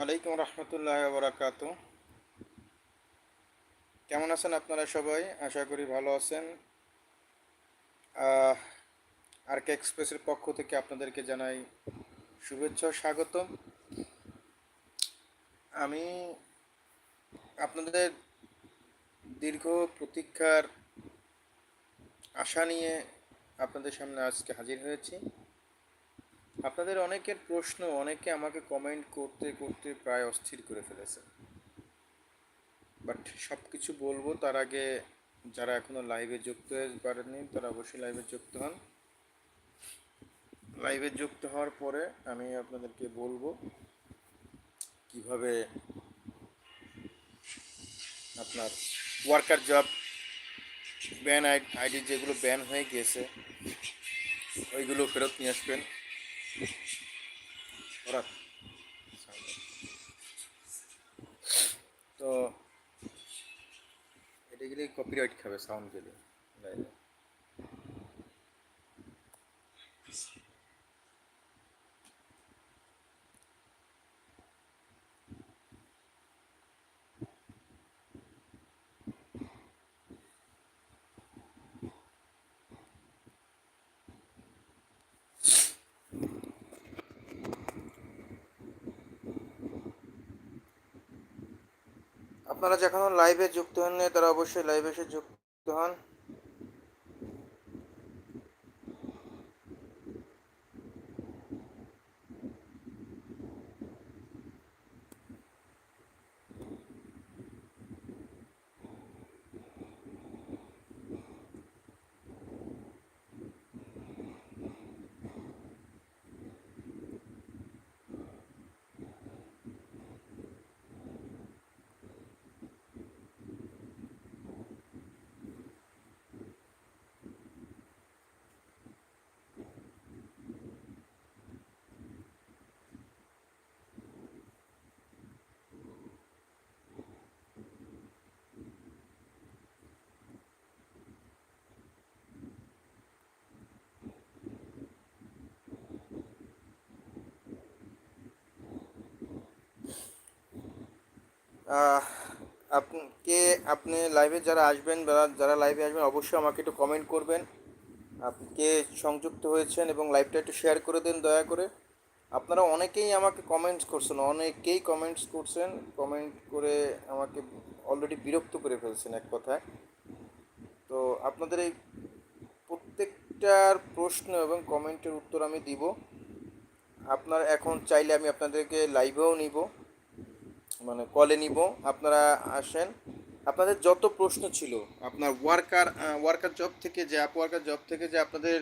আলাইকুম রহমতুল্লাহ বরাকাত কেমন আছেন আপনারা সবাই? আশা করি ভালো আছেন। আর কে এক্সপ্রেসের পক্ষ থেকে আপনাদেরকে জানাই শুভেচ্ছা ও স্বাগতম। আমি আপনাদের দীর্ঘ প্রতীক্ষার আশা নিয়ে আপনাদের সামনে আজকে হাজির হয়েছি। আপনাদের অনেকের প্রশ্ন, অনেকে আমাকে কমেন্ট করতে করতে প্রায় অস্থির করে ফেলেছে। বাট সব কিছু বলব, তার আগে যারা এখনও লাইভে যুক্ত হয়ে পারেননি, তারা অবশ্যই লাইভে যুক্ত হন। লাইভে যুক্ত হওয়ার পরে আমি আপনাদেরকে বলব কীভাবে আপনার ওয়ার্কার জব ব্যান আইডি যেগুলো ব্যান হয়ে গিয়েছে, ওইগুলো ফেরত নিয়ে আসবেন। ওরা তো এটা গেলে কপিরাইট খাবে সাউন্ড গেলে লাইভে আপনারা যখন লাইভে যুক্ত হন তারা অবশ্যই লাইভে এসে যুক্ত হন। আপনি আপনি লাইভে যারা আসবেন যারা লাইভে আসবেন, অবশ্যই আমাকে একটু কমেন্ট করবেন। আপনি কে সংযুক্ত হয়েছেন এবং লাইভটা একটু শেয়ার করে দেন, দয়া করে। আপনারা অনেকেই আমাকে কমেন্টস করছেন, অনেকেই কমেন্টস করছেন কমেন্ট করে আমাকে অলরেডি বিরক্ত করে ফেলছেন এক কথায়। তো আপনাদের এই প্রত্যেকটার প্রশ্ন এবং কমেন্টের উত্তর আমি দিব। আপনার এখন চাইলে আমি আপনাদেরকে লাইভেও নিব। মানে কলে নিব, আপনারা আসেন। আপনাদের যত প্রশ্ন ছিল, আপনার ওয়ার্কার ওয়ার্কার জব থেকে যে অ্যাপ ওয়ার্কার জব থেকে যে আপনাদের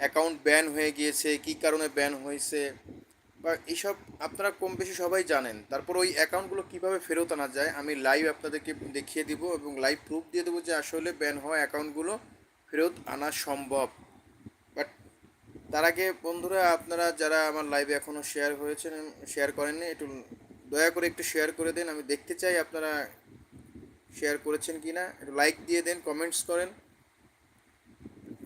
অ্যাকাউন্ট ব্যান হয়ে গিয়েছে, কী কারণে ব্যান হয়েছে, বা এইসব আপনারা কম বেশি সবাই জানেন। তারপর ওই অ্যাকাউন্টগুলো কীভাবে ফেরত আনা যায়, আমি লাইভ আপনাদেরকে দেখিয়ে দিব এবং লাইভ প্রুফ দিয়ে দেবো যে আসলে ব্যান হওয়া অ্যাকাউন্টগুলো ফেরত আনা সম্ভব। বাট তার আগে বন্ধুরা, আপনারা যারা আমার লাইভে এখনও শেয়ার হয়েছেন শেয়ার করেননি, একটু দয়া করে একটু শেয়ার করে দেন, আমি দেখতে চাই আপনারা শেয়ার করেছেন কি না একটু লাইক দিয়ে দেন কমেন্টস করেন।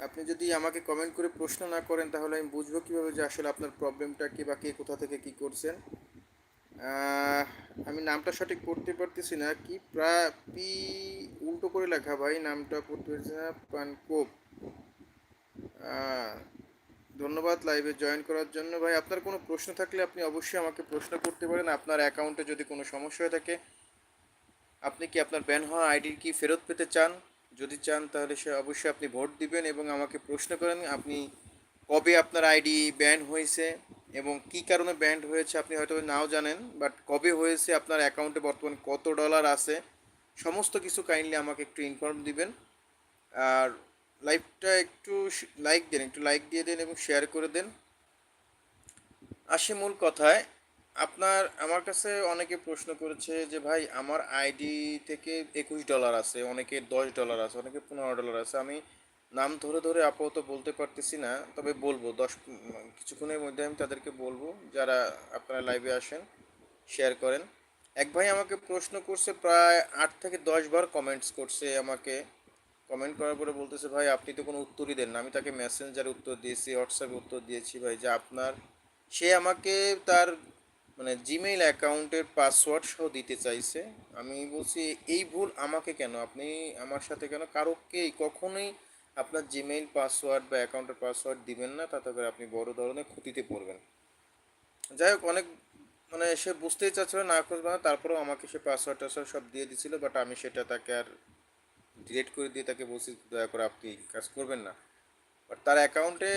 আপনি যদি আমাকে কমেন্ট করে প্রশ্ন না করেন, তাহলে আমি বুঝব কীভাবে যে আসলে আপনার প্রবলেমটা কি বা কে কোথা থেকে কি করছেন। আমি নামটা সঠিক পড়তে পারতেছি না। কি প্রা, পি, উল্টো করে লেখা ভাই, নামটা পড়তে পারছি না, পানকোপ। ধন্যবাদ লাইভে জয়েন করার জন্য। ভাই, আপনার কোনো প্রশ্ন থাকলে আপনি অবশ্যই আমাকে প্রশ্ন করতে পারেন। আপনার অ্যাকাউন্টে যদি কোনো সমস্যা হয়ে থাকে, আপনি কি আপনার ব্যান হওয়া আইডি কি ফেরত পেতে চান? যদি চান, তাহলে সে অবশ্যই আপনি ভোট দিবেন এবং আমাকে প্রশ্ন করেন, আপনি কবে আপনার আইডি ব্যান হয়েছে এবং কি কারণে ব্যান্ড হয়েছে আপনি হয়তো নাও জানেন বাট কবে হয়েছে, আপনার অ্যাকাউন্টে বর্তমানে কত ডলার আছে, সমস্ত কিছু কাইন্ডলি আমাকে একটু ইনফর্ম দিবেন। আর লাইভটা একটু লাইক দেন, একটু লাইক দিয়ে দেন এবং শেয়ার করে দেন। আসি মূল কথায়, আপনার, আমার কাছে অনেকে প্রশ্ন করেছে যে, ভাই, আমার আইডি থেকে একুশ ডলার আছে, অনেকে দশ ডলার আছে, অনেকে পনেরো ডলার আছে। আমি নাম ধরে ধরে আপাতত বলতে পারতেছি না, তবে বলব, দশ, কিছুক্ষণের মধ্যে আমি তাদেরকে বলব, যারা আপনারা লাইভে আসেন শেয়ার করেন। এক ভাই আমাকে প্রশ্ন করছে, প্রায় আট থেকে দশ বার কমেন্টস করছে আমাকে। কমেন্ট করার পরে বলতেছে, ভাই, আপনি তো কোনো উত্তরই দেন না। আমি তাকে মেসেঞ্জারে উত্তর দিয়েছি হোয়াটসঅ্যাপে উত্তর দিয়েছি, ভাই, যে আপনার, সে আমাকে তার মানে জিমেইল অ্যাকাউন্টের পাসওয়ার্ড সহ দিতে চাইছে। আমি বলছি, এই ভুল আমাকে কেন? আপনি আমার সাথে কেন? কারোকেই কখনোই আপনার জিমেইল পাসওয়ার্ড বা অ্যাকাউন্টের পাসওয়ার্ড দিবেন না। তাতে করে আপনি বড় ধরনের ক্ষতিতে পড়বেন। যাই হোক, অনেক মানে সে বুঝতেই চাচ্ছিল না খুঁজবে না, তারপরেও আমাকে সে পাসওয়ার্ড টাসওয়ার্ড সব দিয়ে দিছিল বাট আমি সেটা তাকে আর ডিলিট করে দিয়ে তাকে বলছি, দয়া করে আপনি কাজ করবেন না। বাট তার অ্যাকাউন্টে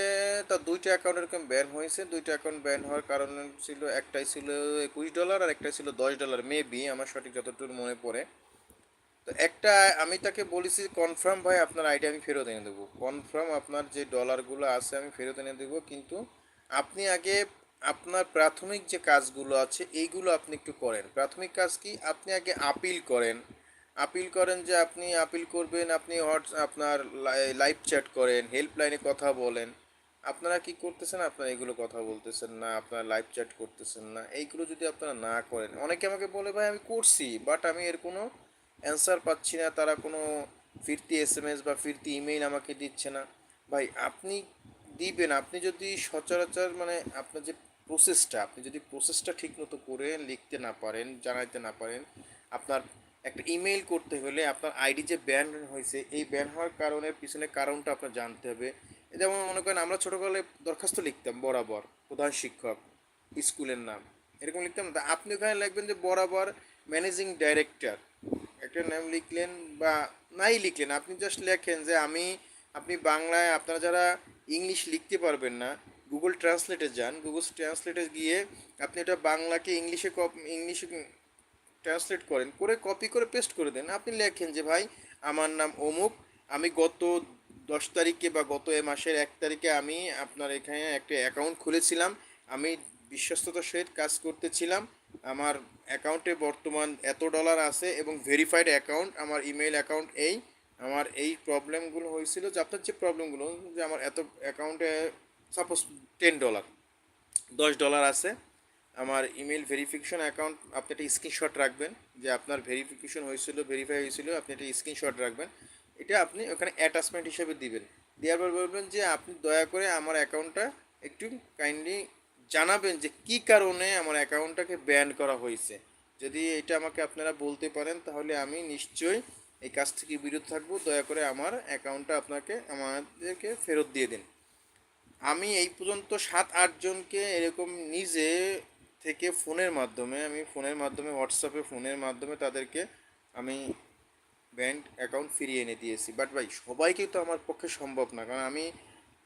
তার দুইটা অ্যাকাউন্ট এরকম ব্যান হয়েছে। দুইটা অ্যাকাউন্ট ব্যান হওয়ার কারণ ছিল, একটাই ছিল একুশ ডলার আর একটাই ছিল দশ ডলার মেবি আমার সঠিক যতটুকু মনে পড়ে। তো একটা আমি তাকে বলেছি কনফার্ম ভাই, আপনার আইডি আমি ফেরত এনে দেবো। কনফার্ম আপনার যে ডলারগুলো আছে আমি ফেরত এনে দেবো। কিন্তু আপনি আগে আপনার প্রাথমিক যে কাজগুলো আছে, এইগুলো আপনি একটু করেন। প্রাথমিক কাজ কি? আপনি আগে আপিল করেন। আপিল করেন যে আপনি আপিল করবেন, আপনি হোয়াটস, আপনার লাইভ চ্যাট করেন, হেল্পলাইনে কথা বলেন। আপনারা কি করতেছেন? আপনারা এগুলো কথা বলতেছেন না, আপনারা লাইভ চ্যাট করতেছেন না, এইগুলো যদি আপনারা না করেন। অনেকে আমাকে বলে, ভাই, আমি করছি বাট আমি এর কোনো অ্যান্সার পাচ্ছি না, তারা কোনো ফিরতি এস এম এস বা ফিরতি ইমেইল আমাকে দিচ্ছে না। ভাই, আপনি দিবেন, আপনি যদি সচরাচর মানে আপনার যে প্রসেসটা আপনি যদি প্রসেসটা ঠিক মতো করে লিখতে না পারেন, জানাইতে না পারেন, আপনার একটা ইমেইল করতে হলে আপনার আইডি যে ব্যান হয়েছে, এই ব্যান হওয়ার কারণের পিছনে কারণটা আপনার জানতে হবে। যেমন মনে করেন আমরা ছোটোবেলায় দরখাস্ত লিখতাম, বরাবর, প্রধান শিক্ষক, স্কুলের নাম, এরকম লিখতাম না। আপনি ওখানে লিখবেন যে বরাবর ম্যানেজিং ডাইরেক্টর একটা নাম লিখলেন বা নাই লিখলেন, আপনি জাস্ট লেখেন যে আমি, আপনি বাংলায় আপনারা যারা ইংলিশ লিখতে পারবেন না গুগল ট্রান্সলেটে যান। গুগল ট্রান্সলেটে গিয়ে আপনি এটা বাংলাকে ইংলিশে ইংলিশে ট্রান্সলেট করেন, করে কপি করে পেস্ট করে দেন। আপনি লেখেন যে, ভাই, আমার নাম অমুক। আমি গত দশ তারিখে বা গত এ মাসের এক তারিখে আমি আপনার এখানে একটা অ্যাকাউন্ট খুলেছিলাম। আমি বিশ্বস্ততার সহিত কাজ করতেছিলাম। আমার অ্যাকাউন্টে বর্তমান এত ডলার আছে এবং ভেরিফাইড অ্যাকাউন্ট আমার ইমেল অ্যাকাউন্ট এই। আমার এই প্রবলেমগুলো হয়েছিল যে, আপনার যে প্রবলেমগুলো যে, আমার এত অ্যাকাউন্টে সাপোজ টেন ডলার দশ ডলার আছে। আমার ইমেল ভেরিফিকেশন অ্যাকাউন্ট, আপনি একটা স্ক্রিনশট রাখবেন, যে আপনার ভেরিফিকেশন হয়েছিল ভেরিফাই হয়েছিল, আপনি একটা স্ক্রিনশট রাখবেন। এটা আপনি ওখানে অ্যাটাচমেন্ট হিসেবে দিবেন। দেওয়ার পর বলবেন যে আপনি দয়া করে আমার অ্যাকাউন্টটা একটু কাইন্ডলি জানাবেন যে কী কারণে আমার অ্যাকাউন্টটাকে ব্যান করা হয়েছে। যদি এটা আমাকে আপনারা বলতে পারেন, তাহলে আমি নিশ্চয়ই এই কাজ থেকে বিরত থাকব। দয়া করে আমার অ্যাকাউন্টটা আপনাকে, আমাদেরকে ফেরত দিয়ে দিন। আমি এই পর্যন্ত সাত আটজনকে এরকম নিজে থেকে ফোনের মাধ্যমে, আমি ফোনের মাধ্যমে হোয়াটসঅ্যাপে ফোনের মাধ্যমে তাদেরকে আমি ব্যাংক অ্যাকাউন্ট ফিরিয়ে এনে দিয়েছি। বাট ভাই, সবাইকে তো আমার পক্ষে সম্ভব না, কারণ আমি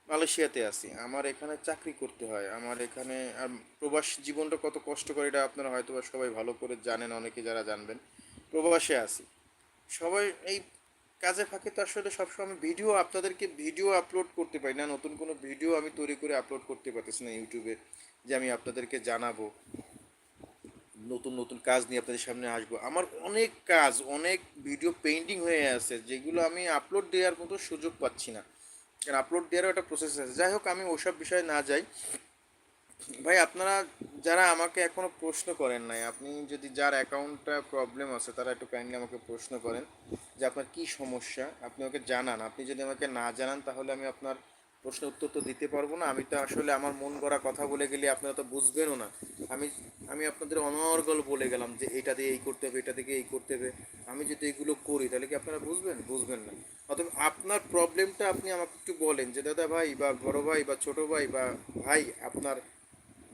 মালয়েশিয়াতে আছি। আমার এখানে চাকরি করতে হয়। আমার এখানে, আর প্রবাস জীবনটা কত কষ্ট করে, এটা আপনারা হয়তো সবাই ভালো করে জানেন, অনেকে যারা জানবেন। প্রবাসে আছি। সবাই এই কাজে ফাঁকে তো আসলে সবসময় আমি ভিডিও আপনাদেরকে ভিডিও আপলোড করতে পারি না। নতুন কোনো ভিডিও আমি তৈরি করে আপলোড করতে পারতেছি না ইউটিউবে যে আমি আপনাদেরকে জানাব। নতুন নতুন কাজ নিয়ে আপনাদের সামনে আসব। আমার অনেক কাজ, অনেক ভিডিও পেন্টিং হয়ে আছে, যেগুলো আমি আপলোড দেওয়ার মতো সুযোগ পাচ্ছি না। কারণ আপলোড দেওয়ারও একটা প্রসেস আছে। যাই হোক, আমি ওসব বিষয়ে না যাই। ভাই, আপনারা যারা আমাকে এখনও প্রশ্ন করেন নাই, আপনি যদি যার অ্যাকাউন্টটা প্রবলেম আছে, তারা একটু কাইন্ডলি আমাকে প্রশ্ন করেন যে আপনার কী সমস্যা, আপনি আমাকে জানান। আপনি যদি আমাকে না জানান, তাহলে আমি আপনার প্রশ্ন উত্তর তো দিতে পারব না। আমি তো আসলে আমার মন গড়া কথা বলে গেলে আপনারা তো বুঝবেনও না। আমি আমি আপনাদের অনর্গল বলে গেলাম যে এটা দিয়ে এই করতে হবে, এটা থেকে এই করতে হবে। আমি যদি এগুলো করি, তাহলে কি আপনারা বুঝবেন? বুঝবেন না। অতএব আপনার প্রবলেমটা আপনি আমাকে একটু বলেন যে, দাদা ভাই বা বড় ভাই বা ছোট ভাই বা ভাই, আপনার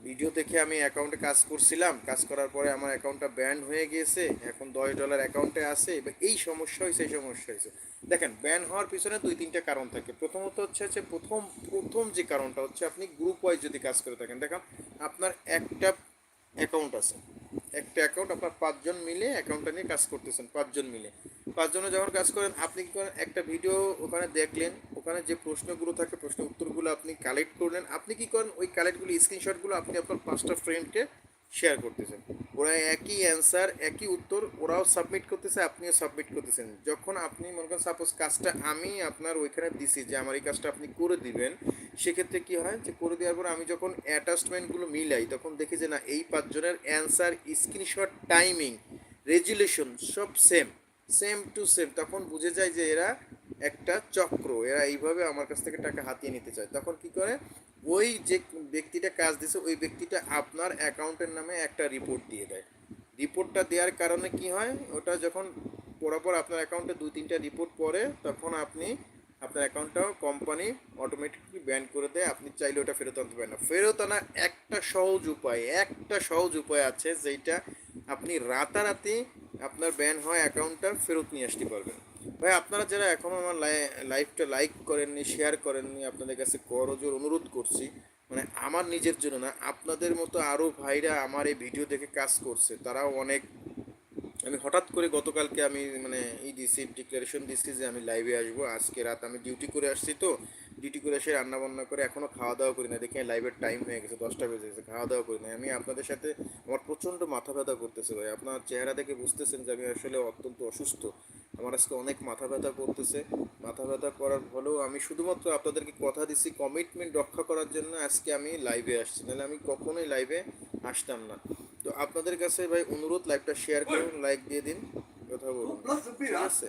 ভিডিও দেখে আমি অ্যাকাউন্টে কাজ করছিলাম। কাজ করার পরে আমার অ্যাকাউন্টটা ব্যান হয়ে গিয়েছে। এখন দশ ডলার অ্যাকাউন্টে আছে। এবার এই সমস্যা হয়েছে, এই সমস্যা হয়েছে। দেখেন ব্যান হওয়ার পিছনে দুই, তিনটা কারণ থাকে। প্রথমত হচ্ছে হচ্ছে প্রথম প্রথম যে কারণটা হচ্ছে আপনি গ্রুপ ওয়াইজ যদি কাজ করে থাকেন, দেখেন আপনার একটা অ্যাকাউন্ট আছে। একটা অ্যাকাউন্ট আপনার পাঁচজন মিলে অ্যাকাউন্টটা নিয়ে কাজ করতেছেন, পাঁচজন মিলে। পাঁচজনে যখন কাজ করেন, আপনি কি করেন? একটা ভিডিও ওখানে দেখলেন, ওখানে যে প্রশ্নগুলো থাকে, প্রশ্ন উত্তরগুলো আপনি কালেক্ট করলেন, আপনি কি করেন? ওই কালেক্টগুলো স্ক্রিনশটগুলো আপনি আপনার পাঁচটা ফ্রেন্ডকে শেয়ার করতেছেন। ওরা একই অ্যান্সার একই উত্তর, ওরাও সাবমিট করতেছে, আপনিও সাবমিট করতেছেন। যখন আপনি মনে করেন সাপোজ কাজটা আমি আপনার ওইখানে দিছি, যে আমার এই কাজটা আপনি করে দিবেন, সেক্ষেত্রে কি হয়? যে করে দেওয়ার পর আমি যখন অ্যাটাচমেন্টগুলো মিলাই, তখন দেখি যে না, এই পাঁচজনের অ্যান্সার স্ক্রিনশট টাইমিং রেজুলেশন সব সেম সেম টু সেম তখন বুঝে যায় যে এরা একটা চক্র, এরা এইভাবে আমার কাছ থেকে টাকা হাতিয়ে নিতে চায়। তখন কি করে? ওই যে ব্যক্তিটা কাজ দিছে, ওই ব্যক্তিটা আপনার অ্যাকাউন্টের নামে একটা রিপোর্ট দিয়ে দেয়। রিপোর্টটা দেওয়ার কারণে কি হয়? ওটা যখন পরপর আপনার অ্যাকাউন্টে দুই তিনটা রিপোর্ট পড়ে, তখন আপনি আপনার অ্যাকাউন্টটাও কোম্পানি অটোমেটিকলি ব্যান করে দেয়। আপনি চাইলে ওটা ফেরত আনতে পারেন না। ফেরত আনার একটা সহজ উপায়, একটা সহজ উপায় আছে যেটা আপনি রাতারাতি আপনার ব্যান হয় অ্যাকাউন্টটা ফেরত নিয়ে আসতে পারবেন। ভাই, আপনারা যারা এখনও আমার লাইভটা লাইক করেননি শেয়ার করেননি, আপনাদের কাছে করজোর অনুরোধ করছি মানে আমার নিজের জন্য না, আপনাদের মতো আরও ভাইরা আমার এই ভিডিও দেখে কাজ করছে, তারাও অনেক, আমি হঠাৎ করে গতকালকে আমি মানে ই দিছি ডিক্লারেশন দিচ্ছি যে আমি লাইভে আসব, আজকে রাত আমি ডিউটি করে আসছি তো ডিউটি করে এসে রান্না বান্না করে এখনও খাওয়া দাওয়া করি না। দেখি লাইভের টাইম হয়ে গেছে দশটা বেজে গেছে খাওয়া দাওয়া করি না আমি আপনাদের সাথে আমার প্রচণ্ড মাথা ব্যথা করতেছে ভাই। আপনার চেহারা দেখে বুঝতেছেন যে আমি আসলে অত্যন্ত অসুস্থ। আমার আজকে অনেক মাথা ব্যথা করতেছে। মাথা ব্যথা করার ফলেও আমি শুধুমাত্র আপনাদেরকে কথা দিচ্ছি কমিটমেন্ট রক্ষা করার জন্য আজকে আমি লাইভে আসছি। নাহলে আমি কখনোই লাইভে আসতাম না। তো আপনাদের কাছে ভাই অনুরোধ লাইভটা শেয়ার করুন লাইক দিয়ে দিন কথা বলুন। ঠিক. আছে।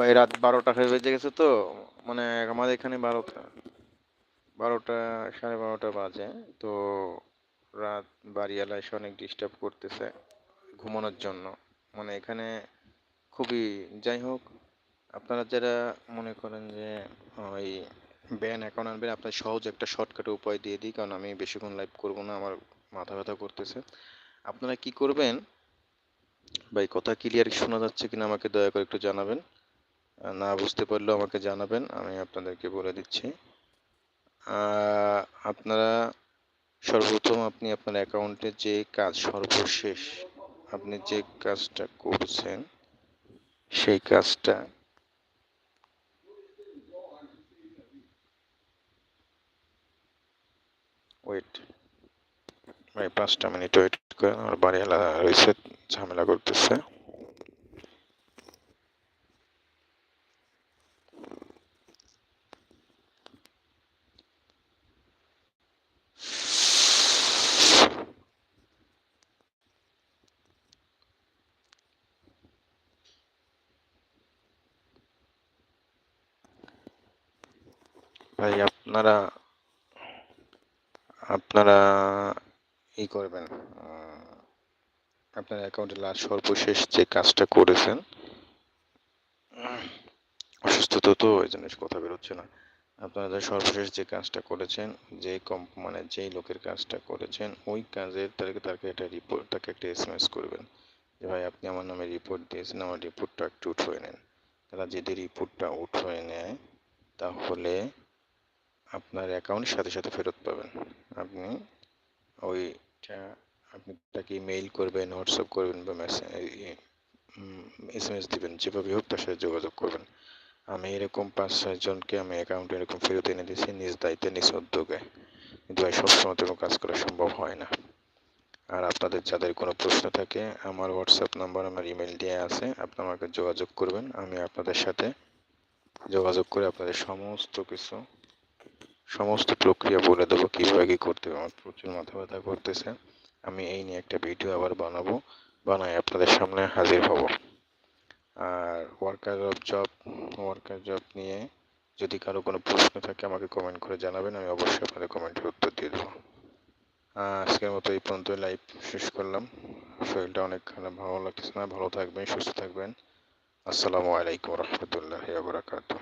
ভাই, রাত বারোটা হয়ে বেজে গেছে তো মানে আমাদের এখানে বারোটা বারোটা, সাড়ে বারোটা বাজে। তো রাত বাড়িওয়ালা এসে অনেক ডিস্টার্ব করতেছে ঘুমানোর জন্য। মানে এখানে খুবই, যাই হোক, আপনারা যারা মনে করেন যে ওই ব্যান অ্যাকাউন্ট আনবেন, আপনার সহজ একটা শর্টকাটে উপায় দিয়ে দিই, কারণ আমি বেশিক্ষণ লাইভ করব না, আমার মাথা ব্যথা করতেছে। আপনারা কি করবেন? ভাই, কথা ক্লিয়ার শোনা যাচ্ছে কিনা আমাকে দয়া করে একটু জানাবেন। না বুঝতে পারলেও আমাকে জানাবেন, আমি আপনাদেরকে বলে দিচ্ছি। আপনারা সর্বপ্রথম আপনি আপনার অ্যাকাউন্টে যে কাজ সর্বশেষ আপনি যে কাজটা করছেন, সেই কাজটা ওয়েট ভাই পাঁচটা মিনিট ওয়েট করেন, আমার বাড়ি এলাকা রয়েছে, ঝামেলা করতেছে। ভাই, আপনারা আপনারা ই করবেন আপনার অ্যাকাউন্টে লাস্ট সর্বশেষ যে কাজটা করেছেন, অসুস্থতা তো ওই জন্য কথা বেরোচ্ছে না। আপনারা যে সর্বশেষ যে কাজটা করেছেন, যে কম মানে যেই লোকের কাজটা করেছেন, ওই কাজের তাকে তাকে একটা রিপোর্ট তাকে একটা এসএমএস করবেন যে, ভাই, আপনি আমার নামে রিপোর্ট দিয়েছেন, আমার রিপোর্টটা একটু উঠে নেন। তারা যদি রিপোর্টটা উঠে নেয়, তাহলে আপনার অ্যাকাউন্ট সাথে সাথে ফেরত পাবেন। আপনি ওইটা, আপনি তাকে মেইল করবেন হোয়াটসঅ্যাপ করবেন বা মেসেজ এস এম এস দিবেন যেভাবে হোক তার সাথে যোগাযোগ করবেন। আমি এরকম পাঁচ, ছয় জনকে আমি অ্যাকাউন্টে এরকম ফেরত এনে দিয়েছি, নিজ দায়িত্বে, নিজ উদ্যোগে। কিন্তু ভাই, সবসময় তো কাজ করা সম্ভব হয় না। আর আপনাদের যাদের কোনো প্রশ্ন থাকে, আমার হোয়াটসঅ্যাপ নাম্বার আমার ইমেল দিয়ে আছে, আপনি আমাকে যোগাযোগ করবেন। আমি আপনাদের সাথে যোগাযোগ করে আপনাদের সমস্ত কিছু সমস্ত প্রক্রিয়া বলে দেবো কীভাবে কী করতে হবে। আমার প্রচুর মাথা ব্যথা করতেছে। আমি এই নিয়ে একটা ভিডিও আবার বানাবো। বানাই আপনাদের সামনে হাজির হব। আর worker of job worker job নিয়ে যদি কারও কোনো প্রশ্ন থাকে আমাকে কমেন্ট করে জানাবেন, আমি অবশ্যই আপনাদের কমেন্টের উত্তর দিয়ে দেবো। আজকের মতো এই পর্যন্ত লাইভ শেষ করলাম। শরীরটা অনেক খারাপ, ভালো লাগতেছে না? ভালো থাকবেন, সুস্থ থাকবেন। আসসালামু আলাইকুম রহমতুল্লাহ বারাকাতুহ।